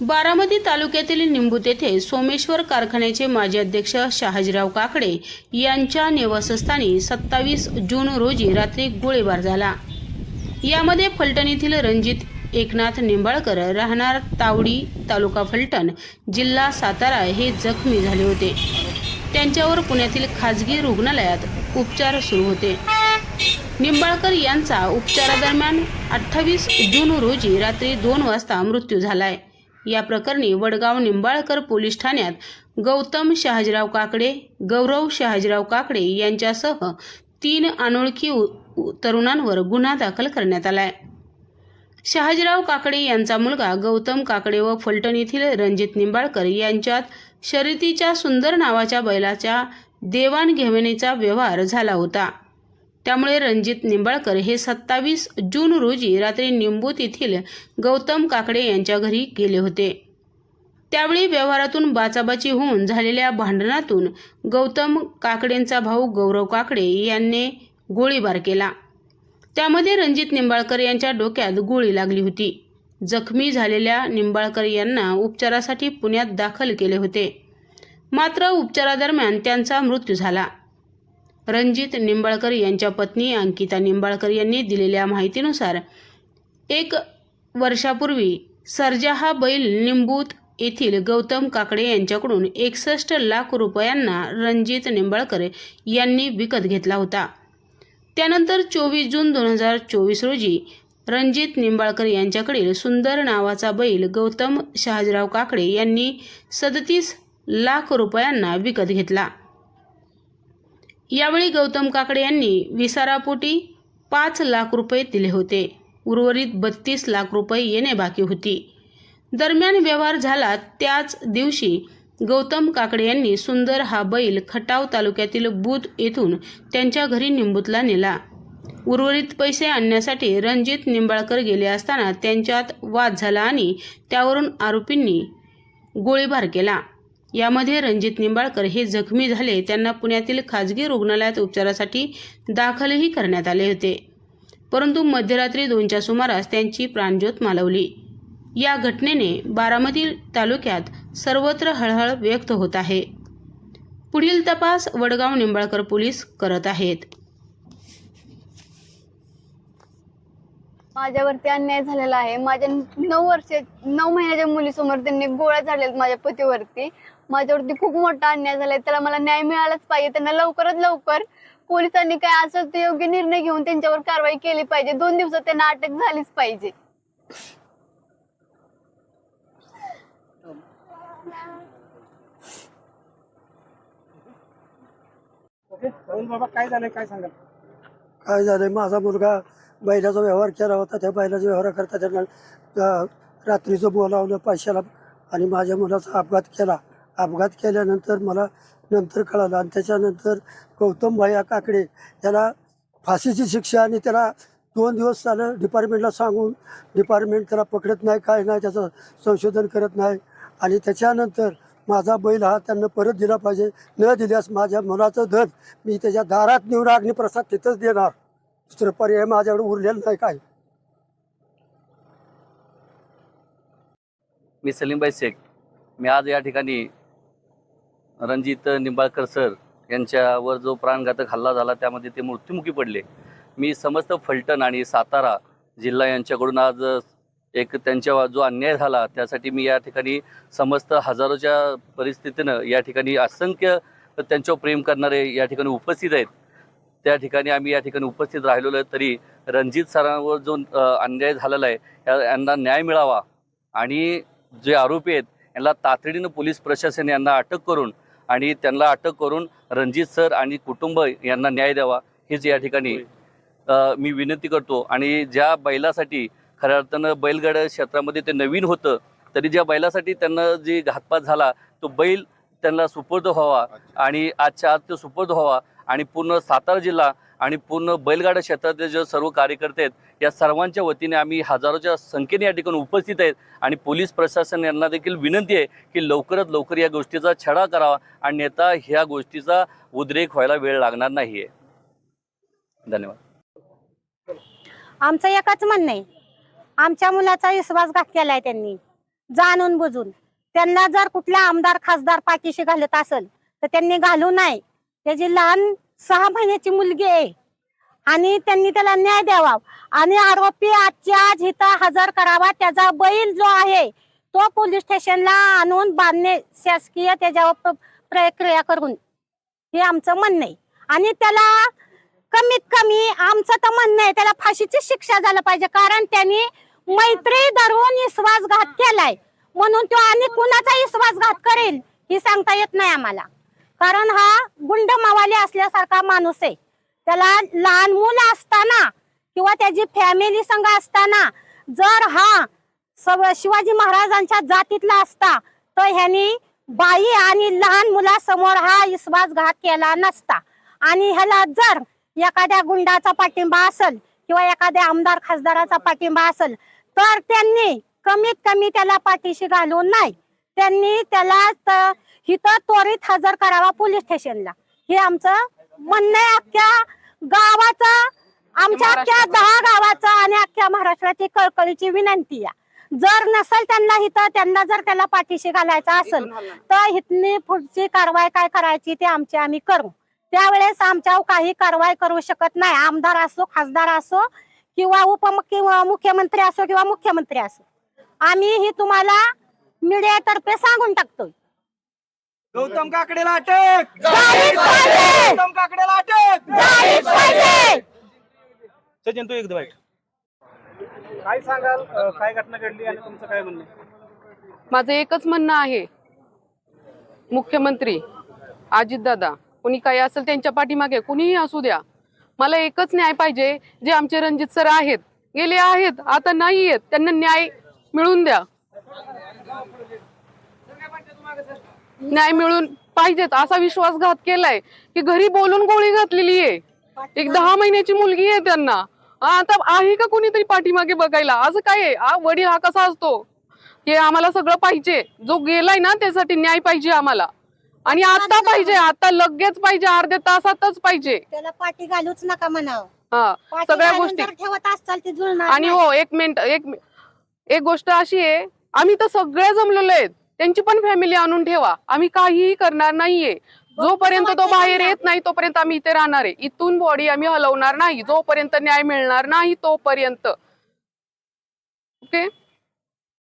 बारामती तालुक्यातील निंबूत येथे सोमेश्वर कारखान्याचे माजी अध्यक्ष शहाजीराव काकडे यांच्या निवासस्थानी सत्तावीस जून रोजी रात्री गोळीबार झाला. यामध्ये फलटण येथील रणजित एकनाथ निंबाळकर राहणार तावडी तालुका फलटण जिल्हा सातारा हे जखमी झाले होते. त्यांच्यावर पुण्यातील खाजगी रुग्णालयात उपचार सुरू होते. निंबाळकर यांचा उपचारादरम्यान अठ्ठावीस जून रोजी रात्री दोन वाजता मृत्यू झालाय. या प्रकरणी वडगाव निंबाळकर पोलीस ठाण्यात गौतम शहाजीराव काकडे गौरव शहाजीराव काकडे यांच्यासह तीन अनोळखी उ- तरुणांवर गुन्हा दाखल करण्यात आलाय. शहाजीराव काकडे यांचा मुलगा गौतम काकडे व फलटण येथील रणजित निंबाळकर यांच्यात शर्यतीच्या सुंदर नावाच्या बैलाच्या देवाणघेवाणीचा व्यवहार झाला होता. त्यामुळे रणजित निंबाळकर हे सत्तावीस जून रोजी रात्री निंबूत येथील गौतम काकडे यांच्या घरी गेले होते. त्यावेळी व्यवहारातून बाचाबाची होऊन झालेल्या भांडणातून गौतम काकडेंचा भाऊ गौरव काकडे यांनी गोळीबार केला. त्यामध्ये रणजित निंबाळकर यांच्या डोक्यात गोळी लागली होती. जखमी झालेल्या निंबाळकर यांना उपचारासाठी पुण्यात दाखल केले होते. मात्र उपचारादरम्यान त्यांचा मृत्यू झाला. रणजित निंबाळकर यांच्या पत्नी अंकिता निंबाळकर यांनी दिलेल्या माहितीनुसार एक वर्षापूर्वी सर्जा हा बैल निंबूत येथील गौतम काकडे यांच्याकडून एकसष्ट लाख रुपयांना रणजित निंबाळकर यांनी विकत घेतला होता. त्यानंतर चोवीस जून दोन हजार चोवीस रोजी रणजित निंबाळकर यांच्याकडील सुंदर नावाचा बैल गौतम शहाजराव काकडे यांनी सदतीस लाख रुपयांना विकत घेतला. यावेळी गौतम काकडे यांनी विसारापोटी पाच लाख रुपये दिले होते. उर्वरित बत्तीस लाख रुपये येणे बाकी होती. दरम्यान व्यवहार झाला त्याच दिवशी गौतम काकडे यांनी सुंदर हा बैल खटाव तालुक्यातील बुध येथून त्यांच्या घरी निंबूतला नेला. उर्वरित पैसे आणण्यासाठी रणजित निंबाळकर गेले असताना त्यांच्यात वाद झाला आणि त्यावरून आरोपींनी गोळीबार केला. यामध्ये रणजित निंबाळकर हे जखमी झाले. त्यांना पुण्यातील खाजगी रुग्णालयात उपचारासाठी दाखलही करण्यात आले होते. परंतु मध्यरात्री दोनच्या सुमारास त्यांची प्राणज्योत मालवली. या घटनेने बारामती तालुक्यात सर्वत्र हळहळ व्यक्त होत आहे. पुढील तपास वडगाव निंबाळकर पोलीस करत आहेत. माझ्यावरती अन्याय झालेला आहे. माझ्या नऊ वर्ष नऊ महिन्याच्या मुलीसमोर त्यांनी गोळ्या झालेल्या माझ्या पतीवरती. माझ्यावरती खूप मोठा अन्याय झालाय. त्याला मला न्याय मिळालाच पाहिजे. त्यांना लवकरात लवकर पोलिसांनी काय असेल ते योग्य निर्णय घेऊन त्यांच्यावर कारवाई केली पाहिजे. दोन दिवसात त्यांना अटक झालीच पाहिजे. ओके राहुल बाबा काय झालंय? काय सांगाल? काय झालंय? माझा मुलगा बैलाचा व्यवहार केला होता. त्या बैलाचा व्यवहार करता त्यांना रात्रीचं बोलावलं पैशाला आणि माझ्या मुलाचा अपघात केला. अपघात केल्यानंतर मला नंतर कळालं. आणि त्याच्यानंतर गौतम भाई काकडे त्याला फाशीची शिक्षा आणि त्याला दोन दिवस झालं डिपार्टमेंटला सांगून डिपार्टमेंट त्याला पकडत नाही काय नाही त्याचं संशोधन करत नाही. आणि त्याच्यानंतर माझा बैल हा त्यांना परत दिला पाहिजे. न दिल्यास माझ्या मुलाचं धन मी त्याच्या दारात नेऊन अग्निप्रसाद तिथंच देणार. दुसरं पर्याय माझ्याकडे उरलेलं नाही काय मी सलीमबाई शेख. मी आज या ठिकाणी रणजित निंबाळकर सर यांच्यावर जो प्राणघातक हल्ला झाला त्यामध्ये ते मृत्युमुखी पडले. मी समस्त फलटण आणि सातारा जिल्हा यांच्याकडून आज एक त्यांच्या जो अन्याय झाला त्यासाठी मी या ठिकाणी समस्त हजारोच्या परिस्थितीनं या ठिकाणी असंख्य त्यांच्यावर प्रेम करणारे या ठिकाणी उपस्थित आहेत. त्या ठिकाणी आम्ही या ठिकाणी उपस्थित राहिलेलो आहे तरी रणजित सरांवर जो अन्याय झालेला आहे या- यांना न्याय मिळावा. आणि जे आरोपी आहेत यांना तातडीनं पोलीस प्रशासन यांना अटक करून आणि त्यांना अटक करून रणजित सर आणि कुटुंब यांना न्याय द्यावा हेच या ठिकाणी मी विनंती करतो. आणि ज्या बैलासाठी खऱ्या अर्थानं बैलगाड्या क्षेत्रामध्ये ते नवीन होतं तरी ज्या बैलासाठी त्यांना जी घातपात झाला तो बैल त्यांना सुपूर्द व्हावा आणि आजच्या आज तो सुपूर्द व्हावा. आणि पूर्ण सातारा जिल्हा आणि पूर्ण बैलगाडा क्षेत्रातले जे सर्व कार्यकर्ते आहेत या सर्वांच्या वतीने आम्ही हजारोच्या संख्येने या ठिकाणी उपस्थित आहेत. आणि पोलीस प्रशासन यांना देखील विनंती आहे की लवकरात लवकर या गोष्टीचा छडा करावा आणि नेता ह्या गोष्टीचा उद्रेक व्हायला वेळ लागणार नाही आहे धन्यवाद. आमचं एकच म्हणणं आहे. आमच्या मुलाचा विश्वासघात केलाय त्यांनी. जाणून बुजून. त्यांना जर कुठला आमदार खासदार पाठीशी घालत असेल तर त्यांनी घालू नये. त्याची लहान सहा महिन्याची मुलगी आहे. आणि त्यांनी त्याला न्याय द्यावा. आणि आरोपी आजच्या आज इथं हजर करावा. त्याचा बैल जो आहे तो पोलीस स्टेशनला आणून बांधणे शासकीय त्याच्यावर प्रक्रिया करून. हे आमचं म्हणणं आहे. आणि त्याला कमीत कमी आमचं तर म्हणणं आहे त्याला फाशीची शिक्षा झालं पाहिजे. कारण त्यांनी मैत्री धरून विश्वासघात केलाय. म्हणून तो आणि कुणाचा विश्वासघात करेल ही सांगता येत नाही आम्हाला. कारण हा गुंड मावाली असल्यासारखा माणूस आहे. त्याला लहान मुलं असताना किंवा त्याची फॅमिली संघ असताना जर हा सव- शिवाजी महाराजांच्या जातीतला असता तर ह्यानी बाई आणि लहान मुलासमोर हा विश्वासघात केला नसता. आणि ह्याला जर एखाद्या गुंडाचा पाठिंबा असेल किंवा एखाद्या आमदार खासदाराचा पाठिंबा असेल तर त्यांनी कमीत कमी त्याला पाठीशी घालून नाही. त्यांनी त्याला इथं त्वरित हजर करावा पोलीस स्टेशनला. हे आमचं म्हणणं आहे अख्ख्या गावाचं आमच्या अख्ख्या दहा गावाचं आणि अख्ख्या महाराष्ट्राची कळकळीची विनंती आहे. जर नसेल त्यांना इथं त्यांना जर त्याला पाठीशी घालायचं असेल तर इथली पुढची कारवाई काय करायची ते आमची आम्ही करू. त्यावेळेस आमच्यावर काही कारवाई करू शकत नाही. आमदार असो खासदार असो किंवा उपमुख्य मुख्यमंत्री असो किंवा मुख्यमंत्री असो. आम्ही ही तुम्हाला मीडियातर्फे सांगून टाकतोय. गौतम काकडेला अटक! गौतम काकडेला अटक! सचिन तू एकदा वाईट काय सांगाल? अं, काय घटना घडली आणि तुमचं काय म्हणणं? आहे? माझं एकच म्हणणं आहे. मुख्यमंत्री अजितदादा कुणी काही असेल त्यांच्या पाठीमागे कुणीही असू द्या. मला एकच न्याय पाहिजे जे आमचे रणजित सर आहेत. गेले आहेत आता नाही आहेत. त्यांना न्याय मिळून द्या. न्याय मिळून पाहिजेत. असा विश्वासघात केलाय की घरी बोलून गोळी घातलेली आहे. एक दहा महिन्याची मुलगी आहे त्यांना. आता आहे का कोणीतरी पाठीमागे बघायला? असं काय आहे? वडील हा कसा असतो? हे आम्हाला सगळं पाहिजे. जो गेलाय ना त्यासाठी न्याय पाहिजे आम्हाला. आणि आता पाहिजे. आता लगेच पाहिजे. अर्ध्या तासातच पाहिजे. त्याला पाठी घालूच नका म्हणावं. हा सगळ्या गोष्टी. जर ठेवत असाल ती जुळणार आणि. हो एक मिनिट एक एक गोष्ट अशी आहे. आम्ही तर सगळे जमलेलो आहेत. त्यांची पण फॅमिली आणून ठेवा. आम्ही काहीही करणार नाहीये. जोपर्यंत तो बाहेर येत नाही तोपर्यंत आम्ही इथे राहणार आहे. इथून बॉडी आम्ही हलवणार नाही. जोपर्यंत न्याय मिळणार नाही तोपर्यंत. ओके